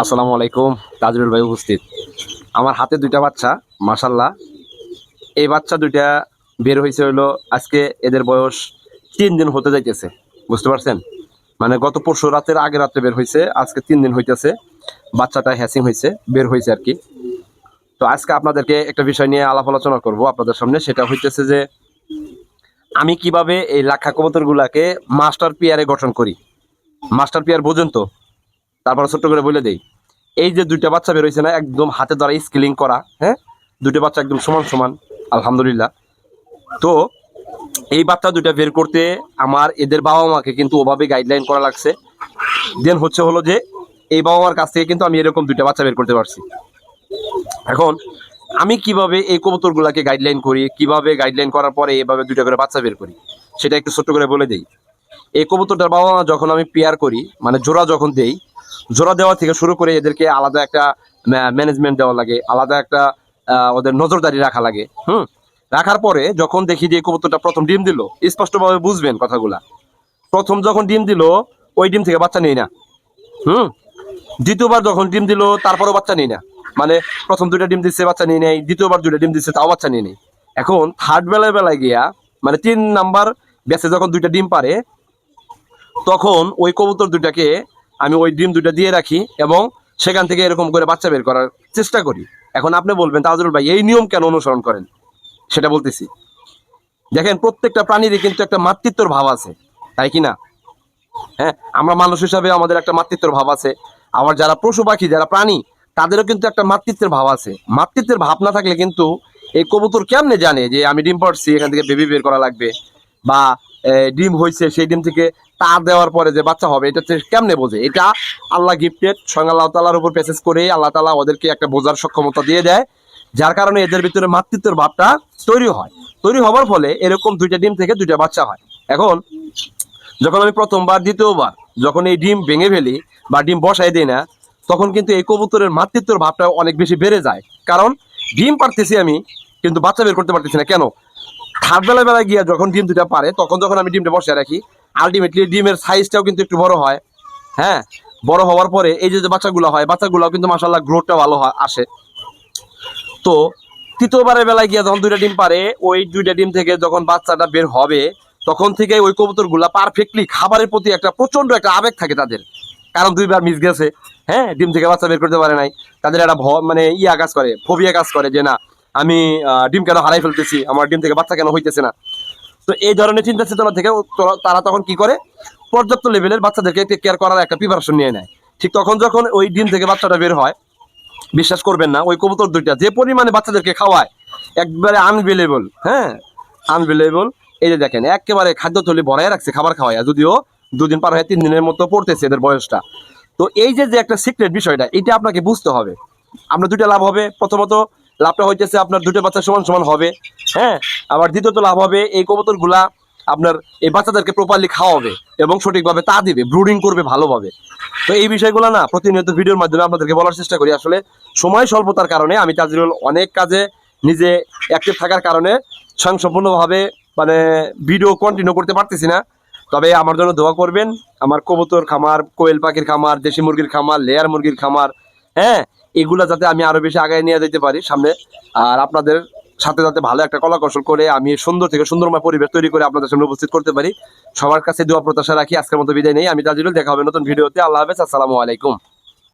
আসসালামু আলাইকুম, তাজরুল ভাই উপস্থিত। আমার হাতে দুইটা বাচ্চা মাসাল্লাহ এই বাচ্চা দুইটা বের হয়েছে হলো আজকে এদের বয়স তিন দিন হতে যাইতেছে, বুঝতে পারছেন? মানে গত পরশু রাতের আগে রাত্রে বের হয়েছে আজকে তিন দিন হইতেছে, বাচ্চাটা হ্যাসিং হয়েছে বের হয়েছে আর কি। তো আজকে আপনাদেরকে একটা বিষয় নিয়ে আলাপ আলোচনা করব আপনাদের সামনে, সেটা হইতেছে যে আমি কীভাবে এই লাক্ষা কবুতরগুলাকে মাস্টার পিয়ারে গঠন করি। মাস্টার পিয়ার বোঝেন তো? তারপর ছোট্ট করে বলে দেই, এই যে দুইটা বাচ্চা বেরোইছে না, একদম হাতে দ্বারা স্কিলিং করা হ্যাঁ? দুইটা বাচ্চা একদম সমান সমান, আলহামদুলিল্লাহ। তো এই বাচ্চা দুইটা বের করতে আমার এদের বাবা মাকে কিন্তু ওভাবে গাইডলাইন করা লাগছে। দেন হচ্ছে হলো যে, এই বাবা মার কাছ থেকে কিন্তু আমি এরকম দুইটা বাচ্চা বের করতে পারছি। এখন, আমি কীভাবে এই কবুতরগুলাকে গাইডলাইন করি, কীভাবে গাইডলাইন করার পরে এভাবে দুইটা করে বাচ্চা বের করি, সেটা একটু ছোট্ট করে বলে দেই। এই কবুতরটার বাবা মা যখন আমি পেয়ার করি মানে জোড়া যখন দেই জোড়া দেওয়া থেকে শুরু করে এদেরকে আলাদা একটা ম্যানেজমেন্ট দেওয়া লাগে, আলাদা একটা ওদের নজরদারি রাখা লাগে, হুম? রাখার পরে যখন দেখি যে কবুতরটা প্রথম ডিম দিল, স্পষ্টভাবে বুঝবেন কথাগুলা। প্রথম যখন ডিম দিল, ওই ডিম থেকে বাচ্চা নেই না, হুম? দ্বিতীয়বার যখন ডিম দিল, তারপরও বাচ্চা নেই না। মানে প্রথম দুইটা ডিম দিচ্ছে, বাচ্চা নিয়ে নেই। দ্বিতীয়বার দুইটা ডিম দিচ্ছে, তাও বাচ্চা নিয়ে নেই। এখন থার্ড বেলায় বেলায় গিয়া মানে তিন নাম্বার ব্যাচে যখন দুইটা ডিম পারে, তখন ওই কবুতর দুইটাকে আমি ওই ডিম দুইটা দিয়ে রাখি এবং সেখান থেকে এরকম করে বাচ্চা বের করার চেষ্টা করি। এখন আপনি বলবেন, তাজরুল ভাই, এই নিয়ম কেন অনুসরণ করেন? সেটা বলতেছি। দেখেন, প্রত্যেকটা প্রাণীরই কিন্তু একটা মাতৃত্বর ভাব আছে, তাই কি না? হ্যাঁ আমরা মানুষ হিসাবে আমাদের একটা মাতৃত্বর ভাব আছে। আবার যারা পশু পাখি, যারা প্রাণী, তাদেরও কিন্তু একটা মাতৃত্বের ভাব আছে। মাতৃত্বের ভাব না থাকলে কিন্তু এই কবুতর কেমনে জানে যে আমি ডিম পাড়ছি, এখান থেকে বেবি বের করা লাগবে? বা ডিম হয়েছে সেই ডিম থেকে তার দেওয়ার পরে যে বাচ্চা হবে, এটা কেমনে বোঝে? এটা আল্লাহ গিফটেড স্বয়ং আল্লাহ তালার উপর প্যাসেজ করে আল্লাহ তালা ওদেরকে একটা বোঝার সক্ষমতা দিয়ে দেয়, যার কারণে এদের ভিতরে মাতৃত্বের ভাবটা তৈরি হয়। তৈরি হওয়ার ফলে এরকম দুইটা ডিম থেকে দুইটা বাচ্চা হয়। এখন, যখন আমি প্রথমবার, দ্বিতীয়বার যখন এই ডিম ভেঙে ফেলি বা ডিম বসাই দিই না, তখন কিন্তু এই কবুতরের মাতৃত্বর ভাবটা অনেক বেশি বেড়ে যায়। কারণ ডিম পারতেছি আমি, কিন্তু বাচ্চা বের করতে পারতেছি না। কেন? থার্ড বেলা বেলা গিয়া যখন ডিম দুটা পারে, তখন যখন আমি ডিমটা বসে রাখি আলটিমেটলি ডিমের সাইজটাও কিন্তু একটু বড় হয়। হ্যাঁ? বড় হওয়ার পরে এই যে বাচ্চাগুলো হয় বাচ্চাগুলো কিন্তু মাসাল্লাহ গ্রোথটা ভালো হয় আসে। তো, তৃতীয়বারের বেলায় গিয়ে যখন দুইটা ডিম পারে, ওই দুইটা ডিম থেকে যখন বাচ্চাটা বের হবে, তখন থেকে ওই কবুতরগুলা পারফেক্টলি খাবারের প্রতি একটা প্রচণ্ড একটা আবেগ থাকে তাদের। কারণ দুইবার মিস গেছে। হ্যাঁ? ডিম থেকে বাচ্চা বের করতে পারে নাই। তাদের একটা ভ- মানে ইয়া কাজ করে ফোবিয়া কাজ করে যে, না, আমি ডিম কেন হারাই ফেলতেছি? আমার ডিম থেকে বাচ্চা কেন হইতেছে না? তো এই ধরনের চিন্তা চেতনা থেকে তারা তখন কি করে? পর্যাপ্ত লেভেলের বাচ্চাদেরকে কেয়ার করার একটা প্রিপারেশন নিয়ে নেয়। ঠিক তখন যখন ওই ডিম থেকে বাচ্চাটা বের হয়, বিশ্বাস করবেন না, ওই কবুতর দুইটা যে পরিমাণে বাচ্চাদেরকে খাওয়ায়, একবারে আনবিলেবল হ্যাঁ? আনবিলেবল এই যে দেখেন, একেবারে খাদ্য থলি ভরাই রাখছে, খাবার খাওয়ায় যদিও দুদিন পার হয়ে তিন দিনের মতো পড়তেছে এদের বয়সটা। তো এই যে যে একটা সিক্রেট বিষয়টা, এটা আপনাকে বুঝতে হবে। আপনার দুইটা লাভ হবে। প্রথমত লাভটা হইতেছে আপনার দুটো বাচ্চা সমান সমান হবে হ্যাঁ? আবার দ্বিতীয়ত লাভ হবে এই কবুতরগুলা আপনার এই বাচ্চাদেরকে প্রপারলি খাওয়াবে এবং সঠিকভাবে তা দিবে ব্রুডিং করবে ভালোভাবে। তো এই বিষয়গুলো না প্রতিনিয়ত ভিডিওর মাধ্যমে আপনাদেরকে বলার চেষ্টা করি। আসলে সময় স্বল্পতার কারণে আমি তাজরুল অনেক কাজে নিজে অ্যাক্টিভ থাকার কারণে স্বয়ংসম্পূর্ণভাবে মানে ভিডিও কন্টিনিউ করতে পারতেছি না। তবে আমার জন্য দোয়া করবেন, আমার কবুতর খামার, কোয়েল পাখির খামার, দেশি মুরগির খামার লেয়ার মুরগির খামার হ্যাঁ? এগুলা যাতে আমি আরও বেশি আগায় নিয়ে যেতে পারি সামনে। আর আপনাদের সাথে সাথে ভালো একটা কলা কৌশল করে আমি সুন্দর থেকে সুন্দরময় পরিবেশ তৈরি করে আপনাদের সামনে উপস্থিত করতে পারি। সবার কাছে দোয়া প্রত্যাশা রাখি, আজকের মতো বিদায় নেই। আমি তাজিরুল, দেখা হবে নতুন ভিডিওতে। আল্লাহ হাফেজ, আসসালামু আলাইকুম।